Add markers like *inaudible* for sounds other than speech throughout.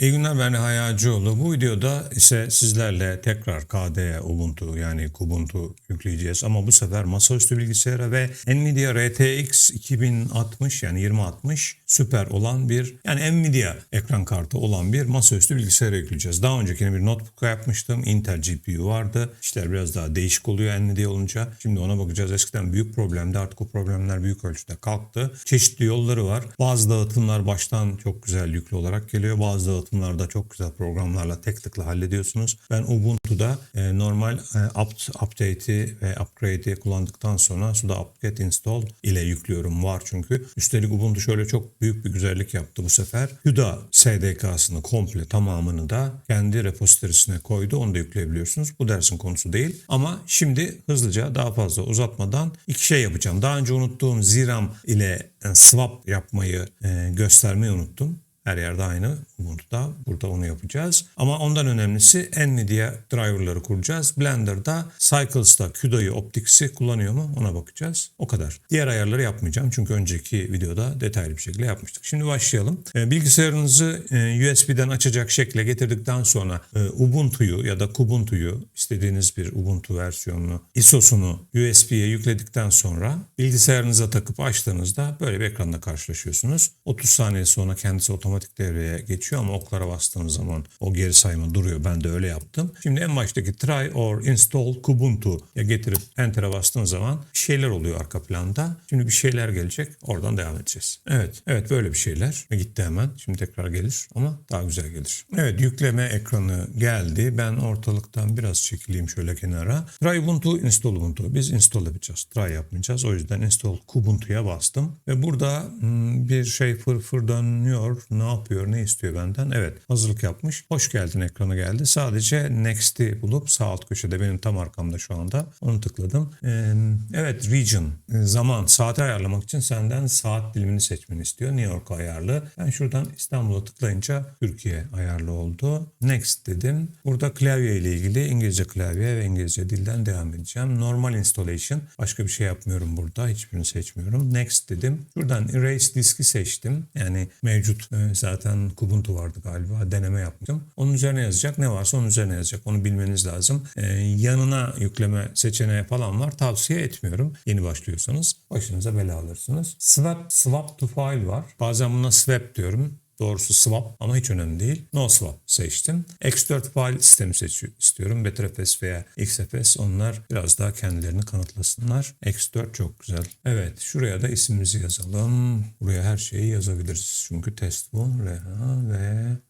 İyi günler ben Reha Yağcıoğlu. Bu videoda ise sizlerle tekrar KDE Ubuntu yani Kubuntu yükleyeceğiz. Ama bu sefer masaüstü bilgisayara ve Nvidia RTX 2060 yani 2060 süper olan bir yani Nvidia ekran kartı olan bir masaüstü bilgisayara yükleyeceğiz. Daha öncekini bir notebook'a yapmıştım. Intel GPU vardı. İşler biraz daha değişik oluyor Nvidia olunca. Şimdi ona bakacağız. Eskiden büyük problemdi. Artık o problemler büyük ölçüde kalktı. Çeşitli yolları var. Bazı dağıtımlar baştan çok güzel yüklü olarak geliyor. Bazı dağıtımlarda çok güzel programlarla tek tıkla hallediyorsunuz. Ben Ubuntu'da e, normal e, upt, update'i ve upgrade'i kullandıktan sonra sudo apt-get install ile yüklüyorum. Var çünkü. Üstelik Ubuntu şöyle çok büyük bir güzellik yaptı bu sefer. CUDA SDK'sını komple tamamını da kendi repositorisine koydu. Onu da yükleyebiliyorsunuz. Bu dersin konusu değil. Ama şimdi hızlıca daha fazla uzatmadan iki şey yapacağım. Daha önce unuttuğum ZRAM ile e, swap yapmayı e, göstermeyi unuttum. Her yerde aynı Ubuntu'da. Burada onu yapacağız. Ama ondan önemlisi Nvidia driverları kuracağız. Blender'da Cycles'ta CUDA'yı, Optics'i kullanıyor mu ona bakacağız. O kadar. Diğer ayarları yapmayacağım. Çünkü önceki videoda detaylı bir şekilde yapmıştık. Şimdi başlayalım. Ee, Bilgisayarınızı e, USB'den açacak şekle getirdikten sonra e, Ubuntu'yu ya da Kubuntu'yu istediğiniz bir Ubuntu versiyonunu, ISO'sunu USB'ye yükledikten sonra bilgisayarınıza takıp açtığınızda böyle bir ekranla karşılaşıyorsunuz. 30 saniye sonra kendisi otomatik devreye geçiyor ama oklara bastığınız zaman o geri sayma duruyor. Ben de öyle yaptım. Şimdi en baştaki try or install Kubuntu ya getirip enter'a bastığınız zaman bir şeyler oluyor arka planda. Şimdi bir şeyler gelecek. Oradan devam edeceğiz. Evet. Evet böyle bir şeyler. Gitti hemen. Şimdi tekrar gelir ama daha güzel gelir. Evet yükleme ekranı geldi. Ben ortalıktan biraz çekileyim şöyle kenara. Try Ubuntu, install Ubuntu. Biz install yapacağız. Try yapmayacağız. O yüzden install Kubuntu'ya bastım. Ve burada hmm, bir şey fır fır dönüyor. Ne yapıyor, ne istiyor benden? Evet hazırlık yapmış. Hoş geldin ekranı geldi. Sadece Next'i bulup sağ alt köşede benim tam arkamda şu anda. Onu tıkladım. Ee, evet region e, zaman saati ayarlamak için senden saat dilimini seçmeni istiyor. New York ayarlı. Ben şuradan İstanbul'a tıklayınca Türkiye ayarlı oldu. Next dedim. Burada klavye ile ilgili İngilizce klavye ve İngilizce dilden devam edeceğim. Normal installation. Başka bir şey yapmıyorum burada. Hiçbirini seçmiyorum. Next dedim. Şuradan erase diski seçtim. Yani mevcut e, zaten Kubuntu vardı galiba. Deneme yaptım. Onun üzerine yazacak. Ne varsa onun üzerine yazacak. Onu bilmeniz lazım. E, yanına yükleme seçeneği falan var. Tavsiye etmiyorum. Yeni başlıyorsanız başınıza bela alırsınız. Swap, swap to file var. Bazen buna swap diyorum. Doğrusu swap ama hiç önemli değil. No swap seçtim. X4 file sistemi seçiyor, istiyorum. BetterFS veya XFS onlar biraz daha kendilerini kanıtlasınlar. X4 çok güzel. Evet şuraya da ismimizi yazalım. Buraya her şeyi yazabiliriz. Çünkü test bu. Ve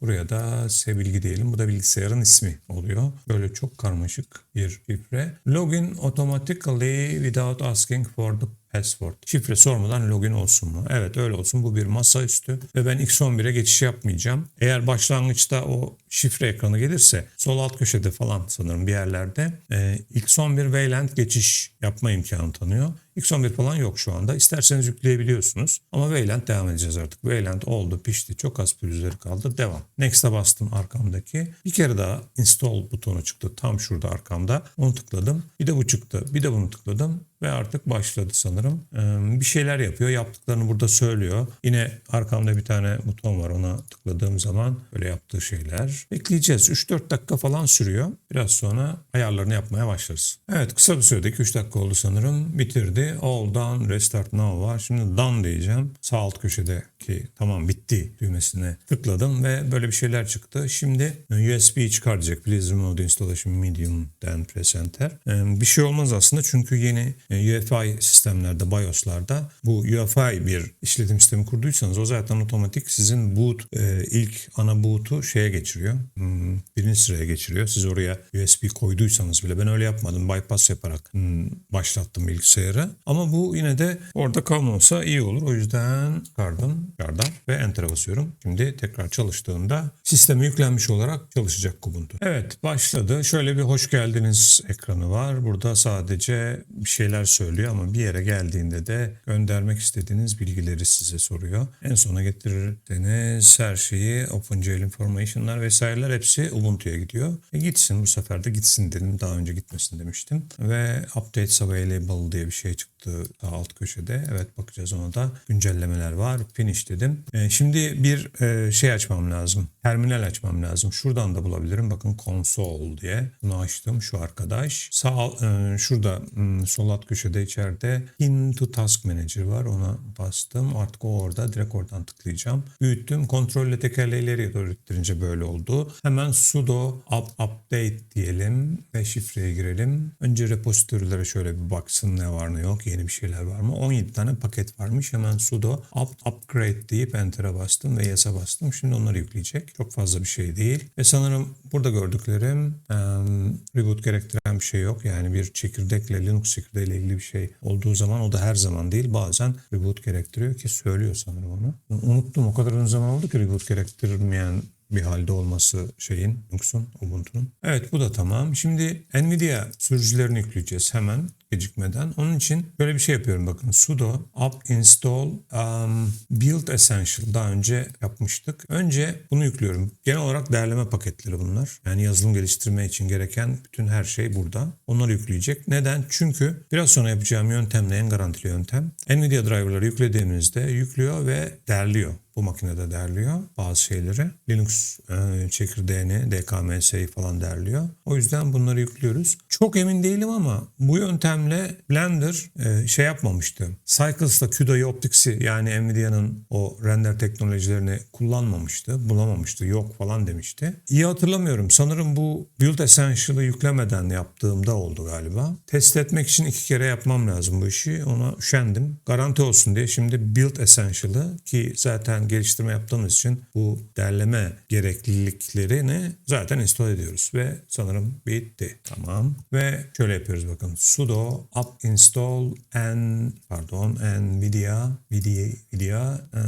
buraya da sevgili diyelim. Bu da bilgisayarın ismi oluyor. Böyle çok karmaşık bir şifre. Login automatically without asking for the password. Şifre sormadan login olsun mu? Evet öyle olsun. Bu bir masaüstü ve ben X11'e geçiş yapmayacağım. Eğer başlangıçta o şifre ekranı gelirse sol alt köşede falan sanırım bir yerlerde e, X11 Wayland geçiş yapma imkanı tanıyor. X11 falan yok şu anda. İsterseniz yükleyebiliyorsunuz. Ama Wayland devam edeceğiz artık. Wayland oldu, pişti. Çok az pürüzleri kaldı. Devam. Next'a bastım arkamdaki. Bir kere daha install butonu çıktı. Tam şurada arkamda. Onu tıkladım. Bir de bu çıktı. Bir de bunu tıkladım. Ve artık başladı sanırım. Ee, bir şeyler yapıyor. Yaptıklarını burada söylüyor. Yine arkamda bir tane buton var. Ona tıkladığım zaman böyle yaptığı şeyler. Bekleyeceğiz. 3-4 dakika falan sürüyor. Biraz sonra ayarlarını yapmaya başlarız. Evet kısa bir sürede 2-3 dakika oldu sanırım. Bitirdi. All done. Restart now var. Şimdi done diyeceğim. Sağ alt köşedeki tamam bitti düğmesine tıkladım ve böyle bir şeyler çıktı. Şimdi USB çıkaracak. Please remove the installation medium then press enter. Ee, Bir şey olmaz aslında çünkü yeni e, UEFI sistemlerde, BIOS'larda bu UEFI bir işletim sistemi kurduysanız o zaten otomatik sizin boot e, ilk ana boot'u şeye geçiriyor. Hmm, birinci sıraya geçiriyor. Siz oraya USB koyduysanız bile ben öyle yapmadım. Bypass yaparak hmm, başlattım bilgisayarı. Ama bu yine de orada kalmasa iyi olur. O yüzden çıkardım. Çıkardım ve enter'a basıyorum. Şimdi tekrar çalıştığında sisteme yüklenmiş olarak çalışacak Kubuntu. Evet başladı. Şöyle bir hoş geldiniz ekranı var. Burada sadece bir şeyler söylüyor ama bir yere geldiğinde de göndermek istediğiniz bilgileri size soruyor. En sona getirirseniz her şeyi OpenGL information'lar vesaireler hepsi Ubuntu'ya gidiyor. E gitsin bu sefer de gitsin dedim. Daha önce gitmesin demiştim. Ve updates available diye bir şey çıktı alt köşede. Evet bakacağız ona da. Güncellemeler var. Finish dedim. E, şimdi bir e, şey açmam lazım. Terminal açmam lazım. Şuradan da bulabilirim. Bakın console diye. Bunu açtım. Şu arkadaş. Sağ e, şurada hmm, sol alt köşede içeride into task manager var. Ona bastım. Artık o orada. Direkt oradan tıklayacağım. Büyüttüm. Kontrolle tekerle ileriye doğru ittirince böyle oldu. Hemen sudo up, update diyelim ve şifreye girelim. Önce repositorilere şöyle bir baksın ne var ne yok. Yeni bir şeyler var mı? 17 tane paket varmış. Hemen sudo up, upgrade deyip enter'a bastım ve yes'e bastım. Şimdi onları yükleyecek. Çok fazla bir şey değil. Ve sanırım burada gördüklerim em, reboot gerektiren bir şey yok. Yani bir çekirdekle Linux çekirdeğiyle ilgili bir şey olduğu zaman o da her zaman değil. Bazen reboot gerektiriyor ki söylüyor sanırım onu. Unuttum o kadar uzun zaman oldu ki reboot gerektirmeyen bir halde olması şeyin, Linux'un, Ubuntu'nun. Evet bu da tamam. Şimdi Nvidia sürücülerini yükleyeceğiz hemen gecikmeden. Onun için böyle bir şey yapıyorum bakın. sudo up install um, build essential daha önce yapmıştık. Önce bunu yüklüyorum. Genel olarak değerleme paketleri bunlar. Yani yazılım geliştirme için gereken bütün her şey burada. Onları yükleyecek. Neden? Çünkü biraz sonra yapacağım yöntemle en garantili yöntem. Nvidia driver'ları yüklediğimizde yüklüyor ve değerliyor bu makinede derliyor bazı şeyleri. Linux e, çekirdeğini, DKMS'yi falan derliyor. O yüzden bunları yüklüyoruz. Çok emin değilim ama bu yöntemle Blender e, şey yapmamıştı. Cycles'ta CUDA'yı Optics'i yani Nvidia'nın o render teknolojilerini kullanmamıştı, bulamamıştı, yok falan demişti. İyi hatırlamıyorum. Sanırım bu Build Essential'ı yüklemeden yaptığımda oldu galiba. Test etmek için iki kere yapmam lazım bu işi. Ona üşendim. Garanti olsun diye şimdi Build Essential'ı ki zaten geliştirme yaptığımız için bu derleme gerekliliklerini zaten install ediyoruz ve sanırım bitti. Tamam. Ve şöyle yapıyoruz bakın. sudo up install n pardon nvidia nvidia nvidia e,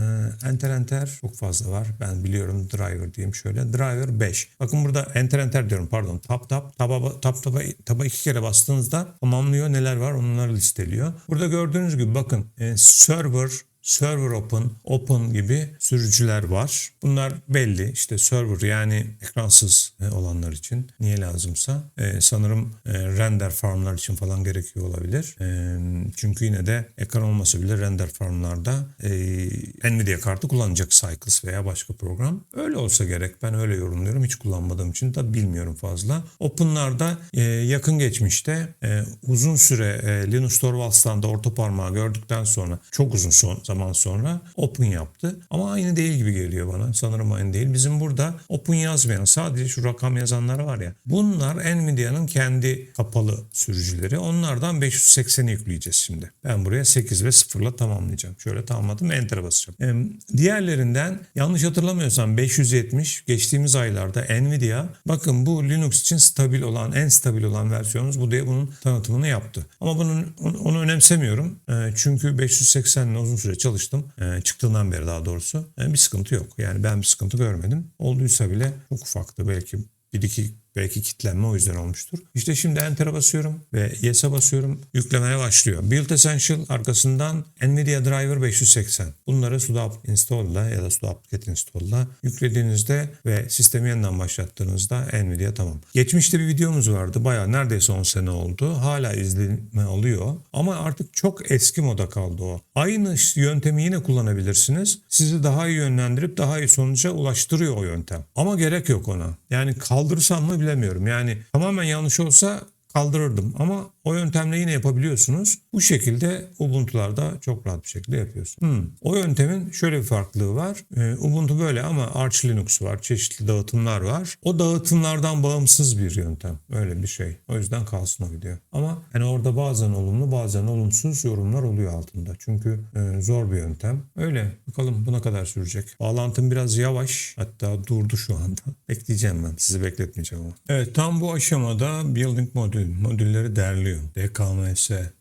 enter enter çok fazla var. Ben biliyorum driver diyeyim şöyle. Driver 5. Bakın burada enter enter diyorum pardon. Tab tab taba tab taba taba iki kere bastığınızda tamamlıyor neler var onları listeliyor. Burada gördüğünüz gibi bakın e, server Server Open, Open gibi sürücüler var. Bunlar belli. İşte server yani ekransız e, olanlar için niye lazımsa e, sanırım e, render farmlar için falan gerekiyor olabilir. E, çünkü yine de ekran olması bile render farmlarda e, Nvidia kartı kullanacak Cycles veya başka program. Öyle olsa gerek. Ben öyle yorumluyorum. Hiç kullanmadığım için de bilmiyorum fazla. Open'larda e, yakın geçmişte e, uzun süre e, Linus Torvalds'tan da orta parmağı gördükten sonra çok uzun son zaman sonra Open yaptı. Ama aynı değil gibi geliyor bana. Sanırım aynı değil. Bizim burada Open yazmayan sadece şu rakam yazanlar var ya. Bunlar Nvidia'nın kendi kapalı sürücüleri. Onlardan 580'i yükleyeceğiz şimdi. Ben buraya 8 ve 0 ile tamamlayacağım. Şöyle tamamladım. Enter'a basacağım. Diğerlerinden yanlış hatırlamıyorsam 570 geçtiğimiz aylarda Nvidia bakın bu Linux için stabil olan en stabil olan versiyonumuz bu diye bunun tanıtımını yaptı. Ama bunun onu, önemsemiyorum. Ee, çünkü 580 ile uzun süre çalıştım. Ee, çıktığından beri daha doğrusu. Ee, bir sıkıntı yok. Yani ben bir sıkıntı görmedim. Olduysa bile çok ufaktı. Belki bir iki Belki kitlenme o yüzden olmuştur. İşte şimdi Enter'a basıyorum ve Yes'e basıyorum. Yüklemeye başlıyor. Build Essential arkasından Nvidia Driver 580. Bunları sudo install'la ya da sudo apt install'la yüklediğinizde ve sistemi yeniden başlattığınızda Nvidia tamam. Geçmişte bir videomuz vardı. Bayağı neredeyse 10 sene oldu. Hala izlenme alıyor. Ama artık çok eski moda kaldı o. Aynı yöntemi yine kullanabilirsiniz. Sizi daha iyi yönlendirip daha iyi sonuca ulaştırıyor o yöntem. Ama gerek yok ona. Yani kaldırırsam mı bilemiyorum. Yani tamamen yanlış olsa kaldırırdım ama o yöntemle yine yapabiliyorsunuz. Bu şekilde Ubuntu'larda çok rahat bir şekilde yapıyorsunuz. Hmm. O yöntemin şöyle bir farklılığı var. Ee, Ubuntu böyle ama Arch Linux var. Çeşitli dağıtımlar var. O dağıtımlardan bağımsız bir yöntem. Öyle bir şey. O yüzden kalsın o video. Ama hani orada bazen olumlu bazen olumsuz yorumlar oluyor altında. Çünkü e, zor bir yöntem. Öyle. Bakalım buna kadar sürecek. Bağlantım biraz yavaş. Hatta durdu şu anda. *laughs* Bekleyeceğim ben. Sizi bekletmeyeceğim ama. Evet tam bu aşamada building modül modülleri derliyor. DKMS, e,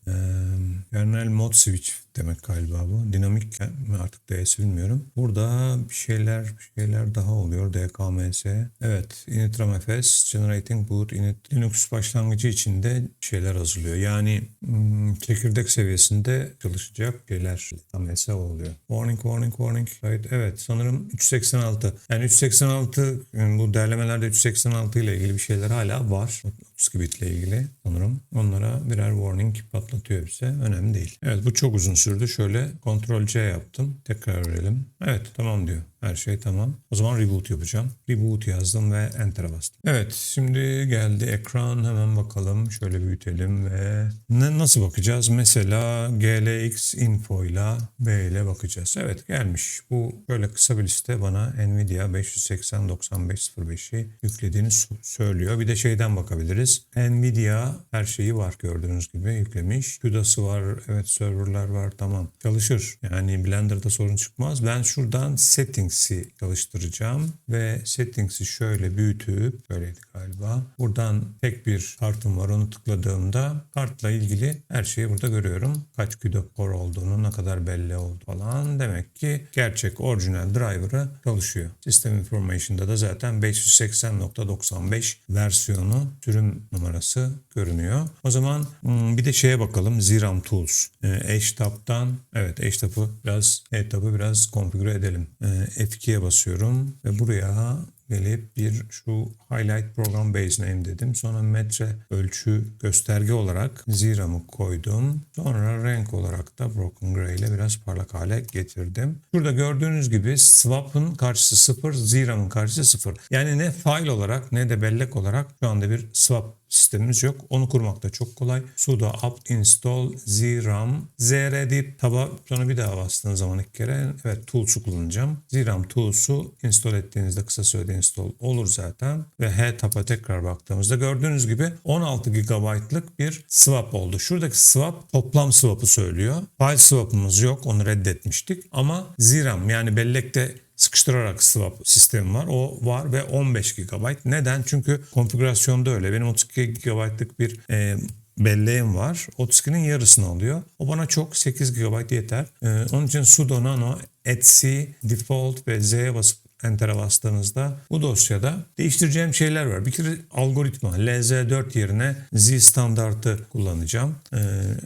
kernel mod switch demek galiba bu. Dinamik mi artık DS bilmiyorum. Burada bir şeyler bir şeyler daha oluyor. DKMS. Evet. initramfs generating boot init Linux başlangıcı içinde şeyler hazırlıyor. Yani hmm, çekirdek seviyesinde çalışacak şeyler DKMS oluyor. Warning warning warning. Evet, evet sanırım 386. Yani 386 bu derlemelerde 386 ile ilgili bir şeyler hala var. 32 bit ile ilgili sanırım. Onlara birer warning patlat patlatıyor bize. Önemli değil. Evet bu çok uzun sürdü. Şöyle Ctrl C yaptım. Tekrar verelim. Evet tamam diyor. Her şey tamam. O zaman reboot yapacağım. Reboot yazdım ve enter'a bastım. Evet şimdi geldi ekran. Hemen bakalım. Şöyle büyütelim ve ne, nasıl bakacağız? Mesela GLX info ile B ile bakacağız. Evet gelmiş. Bu böyle kısa bir liste bana Nvidia 580-9505'i yüklediğini söylüyor. Bir de şeyden bakabiliriz. Nvidia her şeyi var gördüğünüz gibi yüklemiş. CUDA'sı var. Evet serverlar var. Tamam. Çalışır. Yani Blender'da sorun çıkmaz. Ben şuradan settings'i çalıştıracağım ve settings'i şöyle büyütüp böyleydi galiba. Buradan tek bir kartım var. Onu tıkladığımda kartla ilgili her şeyi burada görüyorum. Kaç core olduğunu, ne kadar belli oldu falan. Demek ki gerçek orijinal driver'ı çalışıyor. System Information'da da zaten 580.95 versiyonu sürüm numarası görünüyor. O zaman hmm, bir de şeye bakalım. ZRAM Tools. Ee, HTAB'dan evet HTAB'ı biraz HTAB'ı biraz konfigüre edelim. Ee, F2'ye basıyorum ve buraya gelip bir şu highlight program base name dedim. Sonra metre ölçü gösterge olarak ZRAM'ı koydum. Sonra renk olarak da broken gray ile biraz parlak hale getirdim. Burada gördüğünüz gibi swap'ın karşısı 0, ZRAM'ın karşısı 0. Yani ne file olarak ne de bellek olarak şu anda bir swap sistemimiz yok. Onu kurmak da çok kolay. sudo apt install zram zr deyip taba sonra bir daha bastığınız zaman iki kere evet tools'u kullanacağım. zram tools'u install ettiğinizde kısa sürede install olur zaten ve h taba tekrar baktığımızda gördüğünüz gibi 16 GB'lık bir swap oldu. Şuradaki swap toplam swap'ı söylüyor. File swap'ımız yok. Onu reddetmiştik. Ama zram yani bellekte sıkıştırarak swap sistemi var. O var ve 15 GB. Neden? Çünkü konfigürasyonda öyle. Benim 32 GB'lık bir e, belleğim var. 32'nin yarısını alıyor. O bana çok 8 GB yeter. E, onun için sudo nano etsi default ve z'ye basıp Enter'a bastığınızda bu dosyada değiştireceğim şeyler var. Bir kere algoritma LZ4 yerine Z standartı kullanacağım. Ee,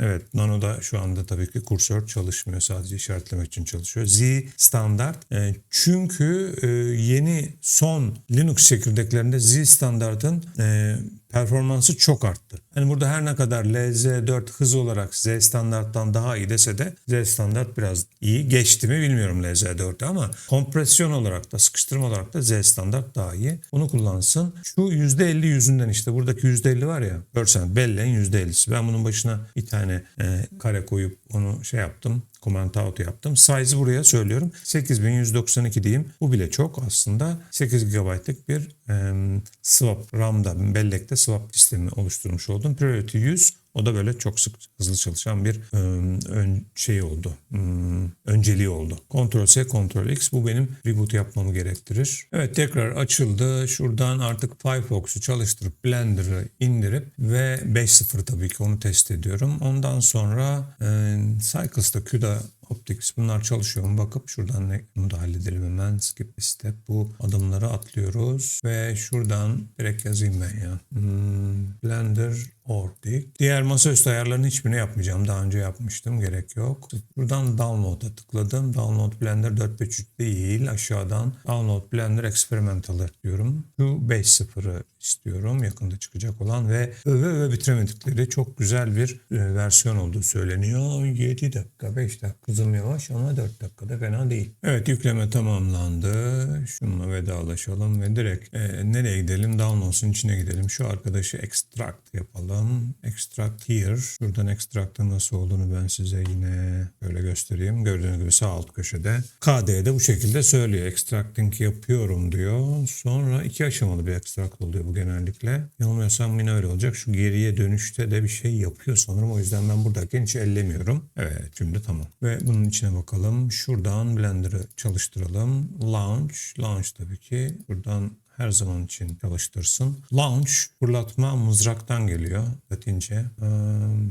evet Nano'da şu anda tabii ki kursör çalışmıyor. Sadece işaretlemek için çalışıyor. Z standart. Ee, çünkü e, yeni son Linux çekirdeklerinde Z standartın e, performansı çok arttı. Hani burada her ne kadar LZ4 hız olarak Z standarttan daha iyi dese de Z standart biraz iyi. Geçti mi bilmiyorum LZ4'ü ama kompresyon olarak da sıkıştırma olarak da Z standart daha iyi. Onu kullansın. Şu %50 yüzünden işte buradaki %50 var ya görsen belleğin %50'si. Ben bunun başına bir tane e, kare koyup onu şey yaptım comment out yaptım. Size'ı buraya söylüyorum. 8192 diyeyim. Bu bile çok aslında. 8 GB'lık bir e, swap RAM'da bellekte swap sistemi oluşturmuş oldum. Priority 100 o da böyle çok sık hızlı çalışan bir ön şey oldu. Hmm, önceliği oldu. Ctrl C, Ctrl X bu benim reboot yapmamı gerektirir. Evet tekrar açıldı. Şuradan artık Firefox'u çalıştırıp Blender'ı indirip ve 5.0 tabii ki onu test ediyorum. Ondan sonra e, Cycles'ta Optics bunlar çalışıyor mu bakıp şuradan ne bunu da halledelim hemen skip step bu adımları atlıyoruz ve şuradan direkt yazayım ben ya hmm, Blender org dik. Diğer masaüstü ayarlarının hiçbirini yapmayacağım. Daha önce yapmıştım. Gerek yok. Buradan download'a tıkladım. Download Blender 4.5 değil. Aşağıdan download Blender Experimental'ı diyorum. Şu 5.0'ı istiyorum. Yakında çıkacak olan ve öve öve bitiremedikleri çok güzel bir e, versiyon olduğu söyleniyor. 7 dakika 5 dakika hızım yavaş ama 4 dakikada fena değil. Evet yükleme tamamlandı. Şununla vedalaşalım ve direkt e, nereye gidelim? Downloads'un içine gidelim. Şu arkadaşı extract yapalım. Extract here. Şuradan extract'ın nasıl olduğunu ben size yine böyle göstereyim. Gördüğünüz gibi sağ alt köşede. KD'de bu şekilde söylüyor. Extracting yapıyorum diyor. Sonra iki aşamalı bir extract oluyor bu genellikle. Yanılmıyorsam yine öyle olacak. Şu geriye dönüşte de bir şey yapıyor sanırım. O yüzden ben buradayken hiç ellemiyorum. Evet şimdi tamam. Ve bunun içine bakalım. Şuradan Blender'ı çalıştıralım. Launch. Launch tabii ki. Buradan her zaman için çalıştırsın. Launch fırlatma mızraktan geliyor Latince. Ee,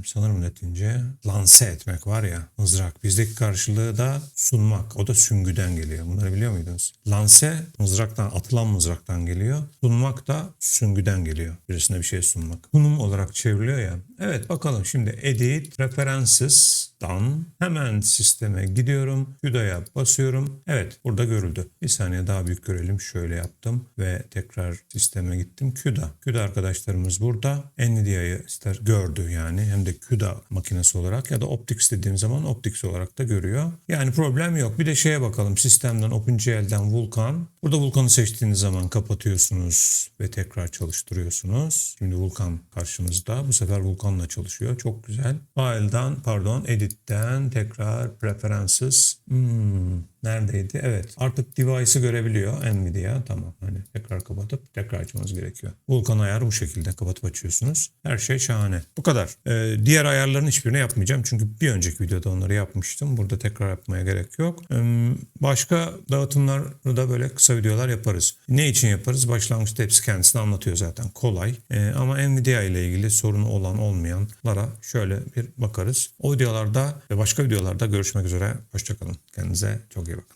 sanırım Latince. Lanse etmek var ya mızrak. Bizdeki karşılığı da sunmak. O da süngüden geliyor. Bunları biliyor muydunuz? Lanse mızraktan, atılan mızraktan geliyor. Sunmak da süngüden geliyor. Birisine bir şey sunmak. Sunum olarak çevriliyor ya. Evet bakalım şimdi Edit, Preferences, done. Hemen sisteme gidiyorum. CUDA'ya basıyorum. Evet burada görüldü. Bir saniye daha büyük görelim. Şöyle yaptım ve tekrar sisteme gittim. CUDA. CUDA arkadaşlarımız burada. Nvidia'yı ister gördü yani hem de CUDA makinesi olarak ya da Optix dediğim zaman Optix olarak da görüyor. Yani problem yok. Bir de şeye bakalım. Sistemden OpenGL'den Vulkan. Burada Vulkan'ı seçtiğiniz zaman kapatıyorsunuz ve tekrar çalıştırıyorsunuz. Şimdi Vulkan karşınızda. Bu sefer Vulkan'la çalışıyor. Çok güzel. File'dan pardon Edit'ten tekrar Preferences. Hmm, neredeydi? Evet. Artık device'ı görebiliyor Nvidia. Tamam. Hani tekrar kapatıp tekrar açmanız gerekiyor. Vulkan ayarı bu şekilde kapatıp açıyorsunuz. Her şey şahane. Bu kadar. Ee, diğer ayarların hiçbirini yapmayacağım. Çünkü bir önceki videoda onları yapmıştım. Burada tekrar yapmaya gerek yok. Ee, başka dağıtımları da böyle kısa videolar yaparız. Ne için yaparız? Başlangıçta hepsi kendisini anlatıyor zaten. Kolay. Ee, ama Nvidia ile ilgili sorunu olan olmayanlara şöyle bir bakarız. O videolarda ve başka videolarda görüşmek üzere. Hoşçakalın. Kendinize çok iyi.